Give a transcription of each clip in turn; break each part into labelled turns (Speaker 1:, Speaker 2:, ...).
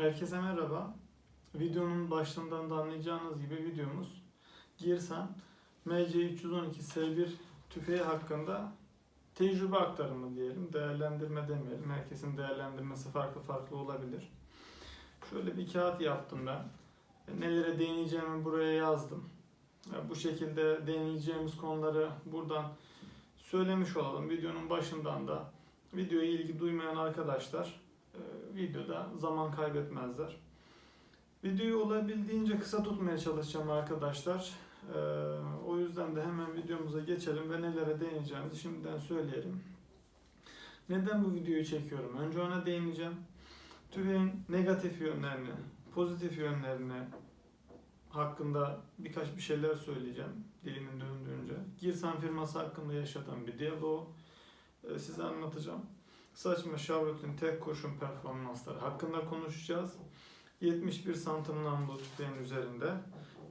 Speaker 1: Herkese merhaba. Videonun başlığından da anlayacağınız gibi videomuz Girsan MC312 S1 tüfeği hakkında tecrübe aktarımı diyelim, değerlendirme demeyelim. Herkesin değerlendirmesi farklı farklı olabilir. Şöyle bir kağıt yaptım ben. Nelere değineceğimi buraya yazdım. Bu şekilde değineceğimiz konuları buradan söylemiş olalım. Videonun başından da videoya ilgi duymayan arkadaşlar e, videoda zaman kaybetmezler. Videoyu olabildiğince kısa tutmaya çalışacağım arkadaşlar. E, o yüzden de hemen videomuza geçelim ve nelere değineceğimizi şimdiden söyleyelim. Neden bu videoyu çekiyorum? Önce ona değineceğim. Tüfeğin negatif yönlerini, pozitif yönlerini hakkında birkaç bir şeyler söyleyeceğim dilimin döndüğünce. Girsan firması hakkında yaşadığım bir diyaloğu e, size anlatacağım. Saçma Chevrolet'in tek kurşun performansları hakkında konuşacağız. 71 santim namlu tüfeğin üzerinde.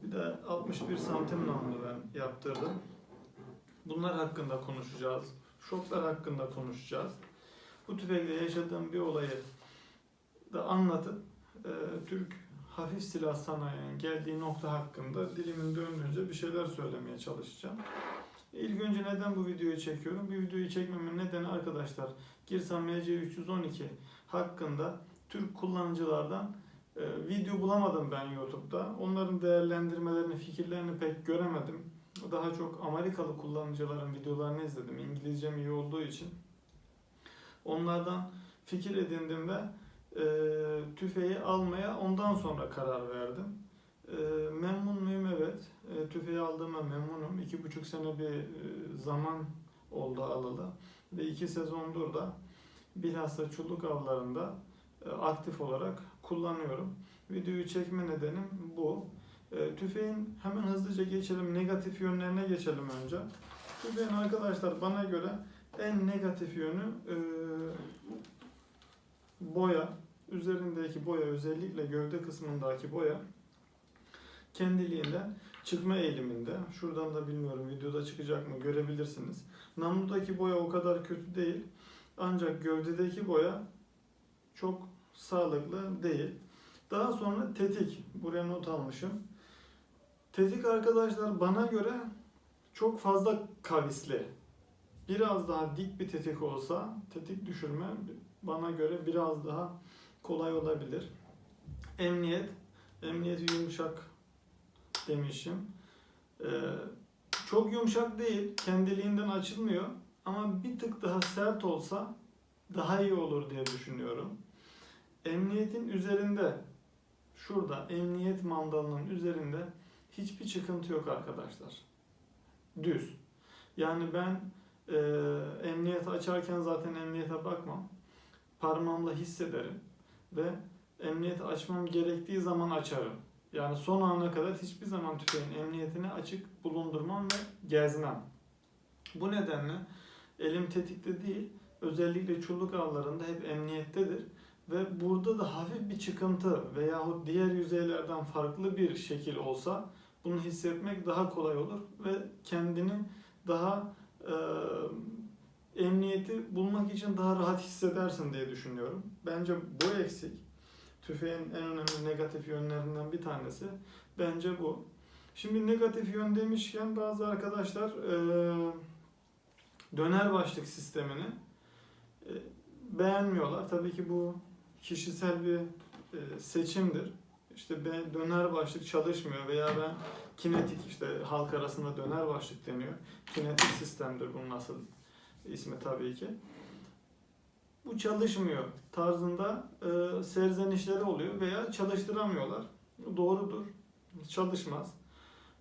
Speaker 1: Bir de 61 santim namlu ben yaptırdım. Bunlar hakkında konuşacağız. Şoklar hakkında konuşacağız. Bu tüfekle yaşadığım bir olayı da anlatıp e, Türk hafif silah sanayinin geldiği nokta hakkında dilimin döndüğünce bir şeyler söylemeye çalışacağım. İlk önce neden bu videoyu çekiyorum? Bu videoyu çekmemin nedeni arkadaşlar Girsan MC312 hakkında Türk kullanıcılardan e, video bulamadım ben YouTube'da. Onların değerlendirmelerini, fikirlerini pek göremedim. Daha çok Amerikalı kullanıcıların videolarını izledim. İngilizcem iyi olduğu için. Onlardan fikir edindim ve e, tüfeği almaya ondan sonra karar verdim. E, memnun muyum? Evet. E, tüfeği aldığıma memnunum. İki buçuk sene bir e, zaman oldu alalı. Ve iki sezondur da bilhassa çulluk avlarında e, aktif olarak kullanıyorum. Videoyu çekme nedenim bu. E, tüfeğin hemen hızlıca geçelim. Negatif yönlerine geçelim önce. Tüfeğin arkadaşlar bana göre en negatif yönü boya. Üzerindeki boya özellikle gövde kısmındaki boya kendiliğinden çıkma eğiliminde. Şuradan da bilmiyorum videoda çıkacak mı görebilirsiniz. Namludaki boya o kadar kötü değil. Ancak gövdedeki boya çok sağlıklı değil. Daha sonra tetik. Buraya not almışım. Tetik arkadaşlar bana göre çok fazla kavisli. Biraz daha dik bir tetik olsa tetik düşürme bana göre biraz daha kolay olabilir. Emniyet. Emniyeti yumuşak demişim. Ee, çok yumuşak değil. Kendiliğinden açılmıyor. Ama bir tık daha sert olsa daha iyi olur diye düşünüyorum. Emniyetin üzerinde şurada emniyet mandalının üzerinde hiçbir çıkıntı yok arkadaşlar. Düz. Yani ben e, emniyeti açarken zaten emniyete bakmam. Parmağımla hissederim ve emniyeti açmam gerektiği zaman açarım. Yani son ana kadar hiçbir zaman tüfeğin emniyetini açık bulundurmam ve gezmem. Bu nedenle elim tetikte değil, özellikle çulluk avlarında hep emniyettedir. Ve burada da hafif bir çıkıntı veyahut diğer yüzeylerden farklı bir şekil olsa bunu hissetmek daha kolay olur ve kendini daha e, emniyeti bulmak için daha rahat hissedersin diye düşünüyorum. Bence bu eksik. Tüfeğin en önemli negatif yönlerinden bir tanesi. Bence bu. Şimdi negatif yön demişken bazı arkadaşlar e, döner başlık sistemini e, beğenmiyorlar. Tabii ki bu kişisel bir e, seçimdir. İşte ben döner başlık çalışmıyor veya ben kinetik işte halk arasında döner başlık deniyor. Kinetik sistemdir bunun asıl ismi tabii ki. Bu çalışmıyor tarzında e, serzenişleri oluyor veya çalıştıramıyorlar. Doğrudur. Çalışmaz.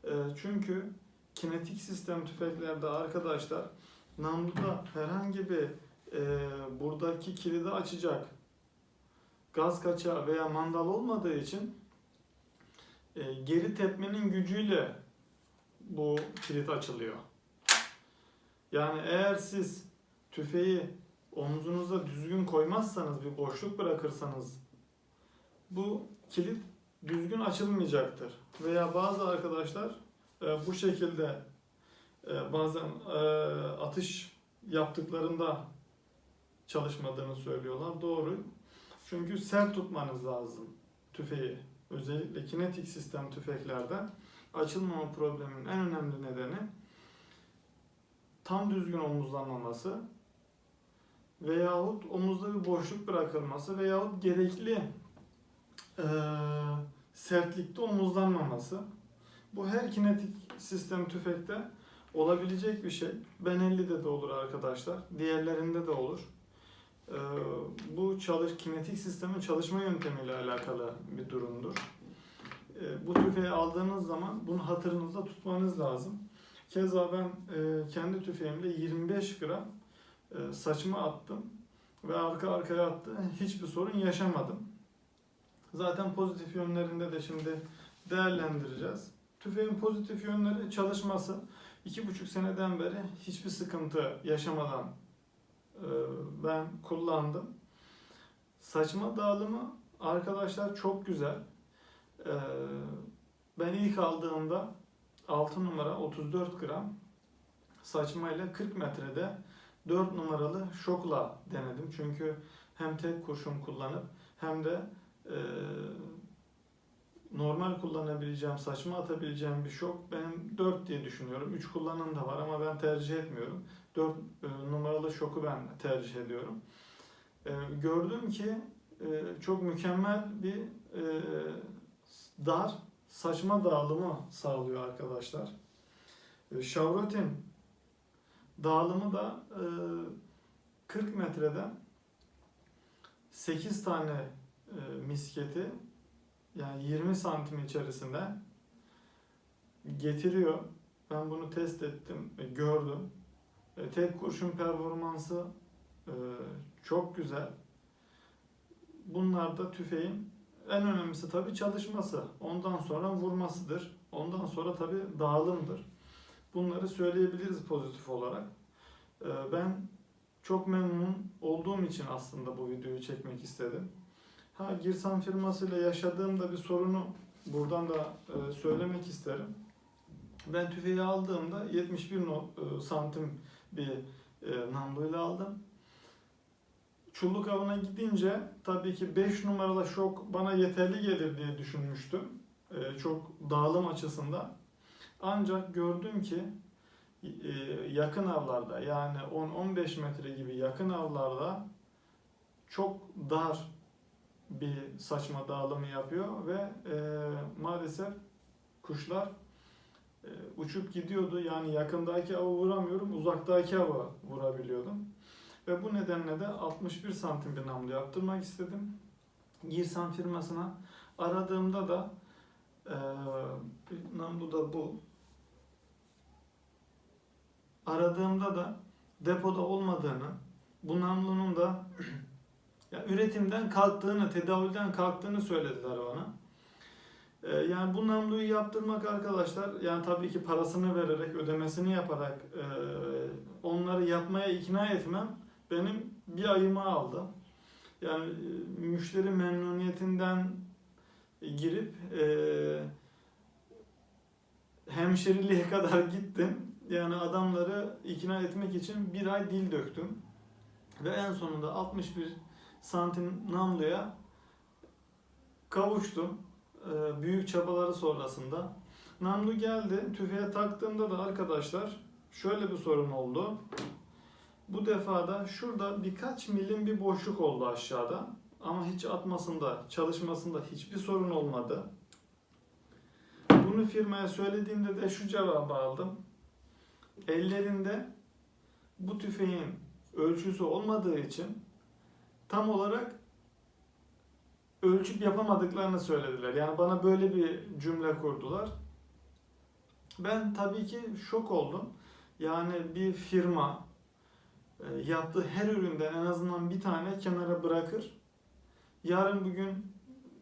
Speaker 1: E, çünkü kinetik sistem tüfeklerde arkadaşlar namluda herhangi bir e, buradaki kilidi açacak gaz kaçağı veya mandal olmadığı için e, geri tepmenin gücüyle bu kilit açılıyor. Yani eğer siz tüfeği omuzunuza düzgün koymazsanız, bir boşluk bırakırsanız bu kilit düzgün açılmayacaktır. Veya bazı arkadaşlar e, bu şekilde e, bazen e, atış yaptıklarında çalışmadığını söylüyorlar. Doğru. Çünkü sert tutmanız lazım tüfeği. Özellikle kinetik sistem tüfeklerde açılmama probleminin en önemli nedeni tam düzgün omuzlanmaması veyahut omuzda bir boşluk bırakılması veyahut gerekli eee, sertlikte omuzlanmaması. Bu her kinetik sistem tüfekte olabilecek bir şey. Benelli'de de olur arkadaşlar. Diğerlerinde de olur. Eee, bu çalış kinetik sistemin çalışma yöntemiyle alakalı bir durumdur. Eee, bu tüfeği aldığınız zaman bunu hatırınızda tutmanız lazım. Keza ben eee, kendi tüfeğimde 25 gram eee, saçma attım ve arka arkaya attı. Hiçbir sorun yaşamadım. Zaten pozitif yönlerinde de şimdi değerlendireceğiz. Tüfeğin pozitif yönleri çalışması. iki buçuk seneden beri hiçbir sıkıntı yaşamadan e, ben kullandım. Saçma dağılımı arkadaşlar çok güzel. E, ben ilk aldığımda 6 numara 34 gram saçmayla 40 metrede 4 numaralı şokla denedim. Çünkü hem tek kurşun kullanıp hem de e, normal kullanabileceğim, saçma atabileceğim bir şok benim 4 diye düşünüyorum. 3 kullanan da var ama ben tercih etmiyorum. 4 numaralı şoku ben tercih ediyorum. E, gördüm ki e, çok mükemmel bir e, dar, saçma dağılımı sağlıyor arkadaşlar. E, Şavrotin dağılımı da e, 40 metreden 8 tane e, misketi yani 20 santim içerisinde getiriyor. Ben bunu test ettim, e, gördüm. E, tek kurşun performansı e, çok güzel. Bunlar da tüfeğin en önemlisi tabii çalışması. Ondan sonra vurmasıdır. Ondan sonra tabii dağılımdır. Bunları söyleyebiliriz pozitif olarak. E, ben çok memnun olduğum için aslında bu videoyu çekmek istedim. Ha Girsan firmasıyla yaşadığımda bir sorunu buradan da e, söylemek isterim. Ben tüfeği aldığımda 71 no, e, santim bir e, namluyla aldım. Çulluk avına gidince tabii ki 5 numaralı şok bana yeterli gelir diye düşünmüştüm. Çok dağılım açısından. Ancak gördüm ki e, yakın avlarda yani 10-15 metre gibi yakın avlarda çok dar bir saçma dağılımı yapıyor ve e, maalesef kuşlar e, uçup gidiyordu. Yani yakındaki avı vuramıyorum, uzaktaki avı vurabiliyordum. Ve bu nedenle de 61 santim bir namlu yaptırmak istedim. Girsan firmasına aradığımda da namlu da bu. Aradığımda da depoda olmadığını, bu namlunun da ya üretimden kalktığını, tedavülden kalktığını söylediler bana. Ee, yani bu namluyu yaptırmak arkadaşlar, yani tabii ki parasını vererek, ödemesini yaparak e, onları yapmaya ikna etmem benim bir ayımı aldı. Yani e, müşteri memnuniyetinden girip e, hemşiriliğe kadar gittim. Yani adamları ikna etmek için bir ay dil döktüm. Ve en sonunda 61 santim namluya kavuştum. Ee, büyük çabaları sonrasında. Namlu geldi. Tüfeğe taktığımda da arkadaşlar şöyle bir sorun oldu. Bu defada şurada birkaç milim bir boşluk oldu aşağıda. Ama hiç atmasında, çalışmasında hiçbir sorun olmadı. Bunu firmaya söylediğimde de şu cevabı aldım. Ellerinde bu tüfeğin ölçüsü olmadığı için tam olarak ölçüp yapamadıklarını söylediler. Yani bana böyle bir cümle kurdular. Ben tabii ki şok oldum. Yani bir firma e, yaptığı her üründen en azından bir tane kenara bırakır. Yarın bugün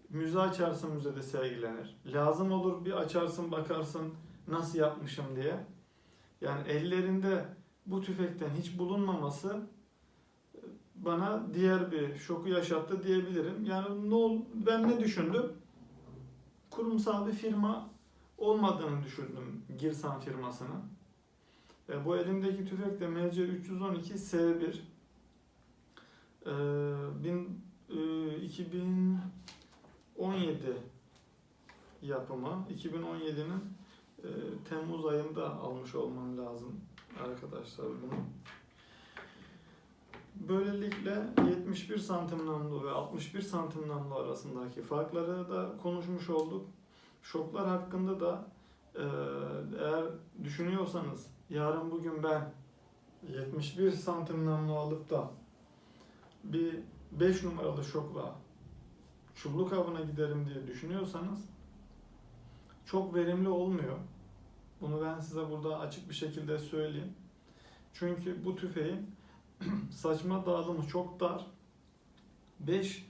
Speaker 1: müze açarsın müzede sergilenir. Lazım olur bir açarsın bakarsın nasıl yapmışım diye. Yani ellerinde bu tüfekten hiç bulunmaması bana diğer bir şoku yaşattı diyebilirim. Yani ne ol, ben ne düşündüm? Kurumsal bir firma olmadığını düşündüm Girsan firmasının. E, bu elimdeki tüfek de MC 312 S1. E, e, 2017 yapımı. 2017'nin e, Temmuz ayında almış olmam lazım arkadaşlar bunu. Böylelikle 71 santim namlu ve 61 santim namlu arasındaki farkları da konuşmuş olduk. Şoklar hakkında da e, eğer düşünüyorsanız yarın bugün ben 71 santim namlu alıp da bir 5 numaralı şokla çulluk avına giderim diye düşünüyorsanız çok verimli olmuyor. Bunu ben size burada açık bir şekilde söyleyeyim. Çünkü bu tüfeğin saçma dağılımı çok dar. 5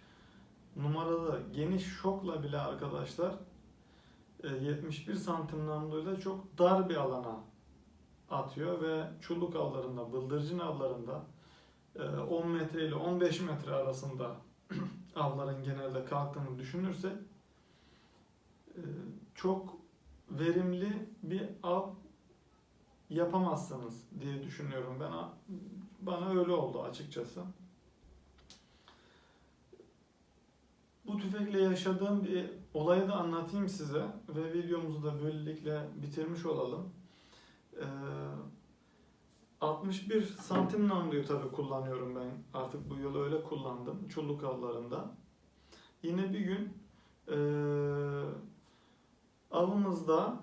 Speaker 1: numaralı geniş şokla bile arkadaşlar e, 71 santim namluyla çok dar bir alana atıyor ve çulluk avlarında, bıldırcın avlarında e, 10 metre ile 15 metre arasında avların genelde kalktığını düşünürsek e, çok verimli bir av yapamazsınız diye düşünüyorum ben. Bana öyle oldu açıkçası. Bu tüfekle yaşadığım bir olayı da anlatayım size ve videomuzu da böylelikle bitirmiş olalım. Ee, 61 santim namluyu tabi kullanıyorum ben. Artık bu yılı öyle kullandım. Çulluk avlarında. Yine bir gün ee, avımızda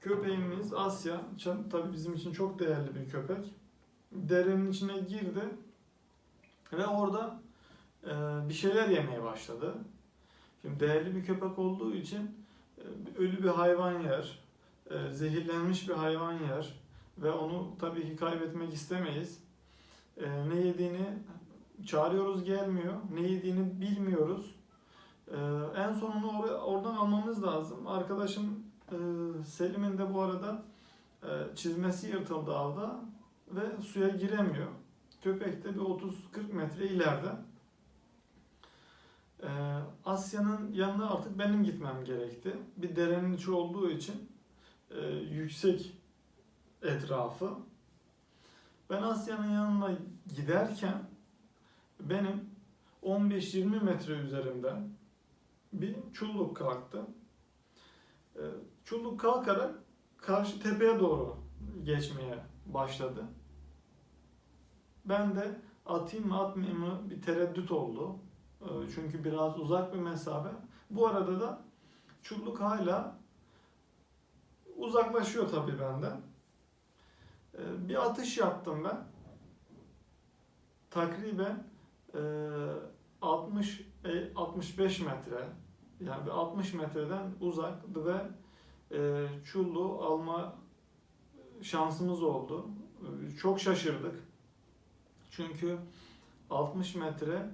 Speaker 1: köpeğimiz Asya, tabi bizim için çok değerli bir köpek. Derenin içine girdi ve orada ee, bir şeyler yemeye başladı. Şimdi değerli bir köpek olduğu için e, ölü bir hayvan yer, e, zehirlenmiş bir hayvan yer ve onu tabii ki kaybetmek istemeyiz. E, ne yediğini çağırıyoruz gelmiyor, ne yediğini bilmiyoruz. En sonunu or- oradan almamız lazım. Arkadaşım Selim'in de bu arada çizmesi yırtıldı avda ve suya giremiyor. Köpek de bir 30-40 metre ileride. Asya'nın yanına artık benim gitmem gerekti. Bir derenin içi olduğu için e, yüksek etrafı. Ben Asya'nın yanına giderken benim 15-20 metre üzerimden bir çulluk kalktı. E, çulluk kalkarak karşı tepeye doğru geçmeye başladı. Ben de atayım mı atmayayım mı bir tereddüt oldu. Ee, çünkü biraz uzak bir mesafe. Bu arada da çulluk hala uzaklaşıyor tabii benden. Ee, bir atış yaptım ben. Takriben 60 65 e, metre yani 60 metreden uzaktı ve e, çulluğu alma şansımız oldu. Çok şaşırdık. Çünkü 60 metre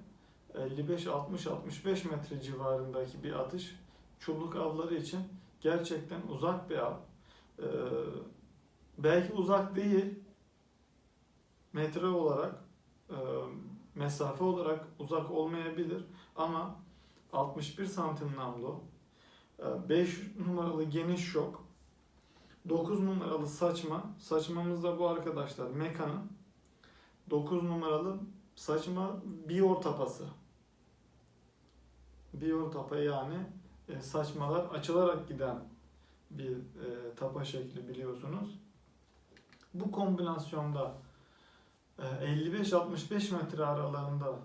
Speaker 1: 55-60-65 metre civarındaki bir atış çulluk avları için gerçekten uzak bir av. Ee, belki uzak değil metre olarak e, mesafe olarak uzak olmayabilir ama 61 santim namlu 5 e, numaralı geniş şok 9 numaralı saçma saçmamız da bu arkadaşlar Meka'nın 9 numaralı saçma biyor tapası. Biyor tapa yani e, saçmalar açılarak giden bir e, tapa şekli biliyorsunuz. Bu kombinasyonda e, 55-65 metre aralarında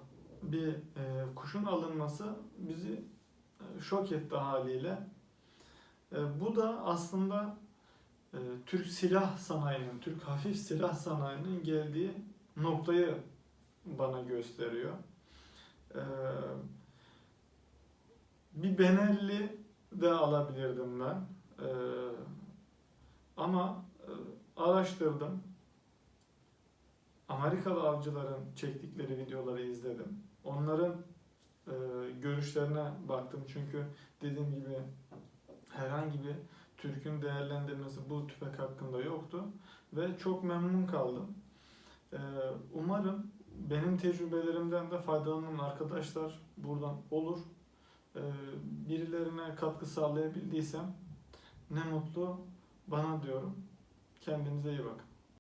Speaker 1: bir e, kuşun alınması bizi e, şok etti haliyle. E, bu da aslında e, Türk silah sanayinin, Türk hafif silah sanayinin geldiği noktayı bana gösteriyor. E, bir Benelli de alabilirdim ben. Ee, ama e, araştırdım. Amerikalı avcıların çektikleri videoları izledim. Onların e, görüşlerine baktım. Çünkü dediğim gibi herhangi bir Türk'ün değerlendirmesi bu tüfek hakkında yoktu. Ve çok memnun kaldım. E, umarım benim tecrübelerimden de faydalanan arkadaşlar buradan olur. Ee, birilerine katkı sağlayabildiysem ne mutlu bana diyorum. Kendinize iyi bakın.